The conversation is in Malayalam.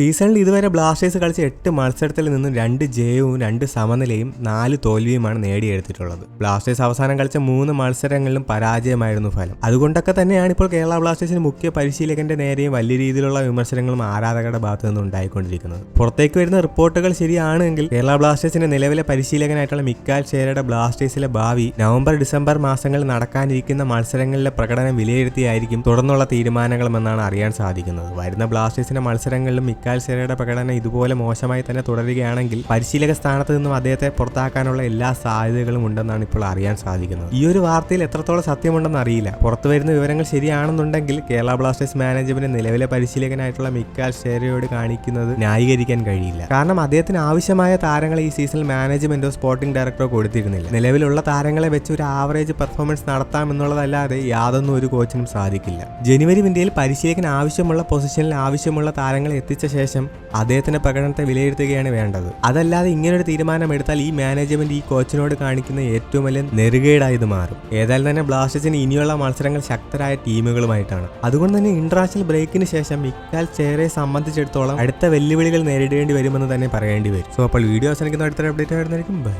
സീസണിൽ ഇതുവരെ ബ്ലാസ്റ്റേഴ്സ് കളിച്ച എട്ട് മത്സരത്തിൽ നിന്നും രണ്ട് ജയവും രണ്ട് സമനിലയും നാല് തോൽവിയുമാണ് നേടിയെടുത്തിട്ടുള്ളത്. ബ്ലാസ്റ്റേഴ്സ് അവസാനം കളിച്ച മൂന്ന് മത്സരങ്ങളിലും പരാജയമായിരുന്നു ഫലം. അതുകൊണ്ടൊക്കെ തന്നെയാണ് ഇപ്പോൾ കേരള ബ്ലാസ്റ്റേഴ്സിന് മുഖ്യ പരിശീലകന്റെ നേരെയും വലിയ രീതിയിലുള്ള വിമർശനങ്ങളും ആരാധകരുടെ ഭാഗത്തു നിന്നും ഉണ്ടായിക്കൊണ്ടിരിക്കുന്നത്. പുറത്തേക്ക് വരുന്ന റിപ്പോർട്ടുകൾ ശരിയാണെങ്കിൽ കേരള ബ്ലാസ്റ്റേഴ്സിന്റെ നിലവിലെ പരിശീലകനായിട്ടുള്ള മിക്കാൽ ഷേരയുടെ ബ്ലാസ്റ്റേഴ്സിലെ ഭാവി നവംബർ ഡിസംബർ മാസങ്ങളിൽ നടക്കാനിരിക്കുന്ന മത്സരങ്ങളിലെ പ്രകടനം വിലയിരുത്തിയായിരിക്കും തുടർന്നുള്ള തീരുമാനങ്ങളുമെന്നാണ് അറിയാൻ സാധിക്കുന്നത്. വരുന്ന ബ്ലാസ്റ്റേഴ്സിന്റെ മത്സരങ്ങളിലും മിക്കാൽ ഷേരയുടെ പ്രകടനം ഇതുപോലെ മോശമായി തന്നെ തുടരുകയാണെങ്കിൽ പരിശീലക സ്ഥാനത്ത് നിന്നും അദ്ദേഹത്തെ പുറത്താക്കാനുള്ള എല്ലാ സാധ്യതകളും ഉണ്ടെന്നാണ് ഇപ്പോൾ അറിയാൻ സാധിക്കുന്നത്. ഈ ഒരു വാർത്തയിൽ എത്രത്തോളം സത്യമുണ്ടെന്ന് അറിയില്ല. പുറത്തു വരുന്ന വിവരങ്ങൾ ശരിയാണെന്നുണ്ടെങ്കിൽ കേരള ബ്ലാസ്റ്റേഴ്സ് മാനേജ്മെന്റ് നിലവിലെ പരിശീലകനായിട്ടുള്ള മിക്കാൽ ഷേരയോട് കാണിക്കുന്നത് ന്യായീകരിക്കാൻ കഴിയില്ല. കാരണം അദ്ദേഹത്തിന് ആവശ്യമായ താരങ്ങളെ ഈ സീസണിൽ മാനേജ്മെന്റോ സ്പോർട്ടിംഗ് ഡയറക്ടറോ കൊടുത്തിരുന്നില്ല. നിലവിലുള്ള താരങ്ങളെ വെച്ച് ഒരു ആവറേജ് പെർഫോമൻസ് നടത്താമെന്നുള്ളതല്ലാതെ യാതൊന്നും ഒരു കോച്ചിനും സാധിക്കില്ല. ജനുവരി ഇന്ത്യയിൽ പരിശീലകൻ ആവശ്യമുള്ള പൊസിഷനിൽ ആവശ്യമുള്ള താരങ്ങളെ എത്തിച്ച ശേഷം അദ്ദേഹത്തിന്റെ പ്രകടനത്തെ വിലയിരുത്തുകയാണ് വേണ്ടത്. അതല്ലാതെ ഇങ്ങനൊരു തീരുമാനം എടുത്താൽ ഈ മാനേജ്മെന്റ് ഈ കോച്ചിനോട് കാണിക്കുന്ന ഏറ്റവും വലിയ നെറുകേടായി ഇത് മാറും. ഏതായാലും തന്നെ ബ്ലാസ്റ്റേഴ്സിന് ഇനിയുള്ള മത്സരങ്ങൾ ശക്തരായ ടീമുകളുമായിട്ടാണ്. അതുകൊണ്ട് തന്നെ ഇന്റർനാഷണൽ ബ്രേക്കിന് ശേഷം മിക്കാൽ ചേരെ സംബന്ധിച്ചിടത്തോളം അടുത്ത വെല്ലുവിളികൾ നേരിടേണ്ടി വരുമെന്ന് തന്നെ പറയേണ്ടി വരും. സോ അപ്പോൾ വീഡിയോ അവസാനിക്കുന്ന അടുത്ത അപ്ഡേറ്റ് ആയിരുന്നായിരിക്കും ബൈ.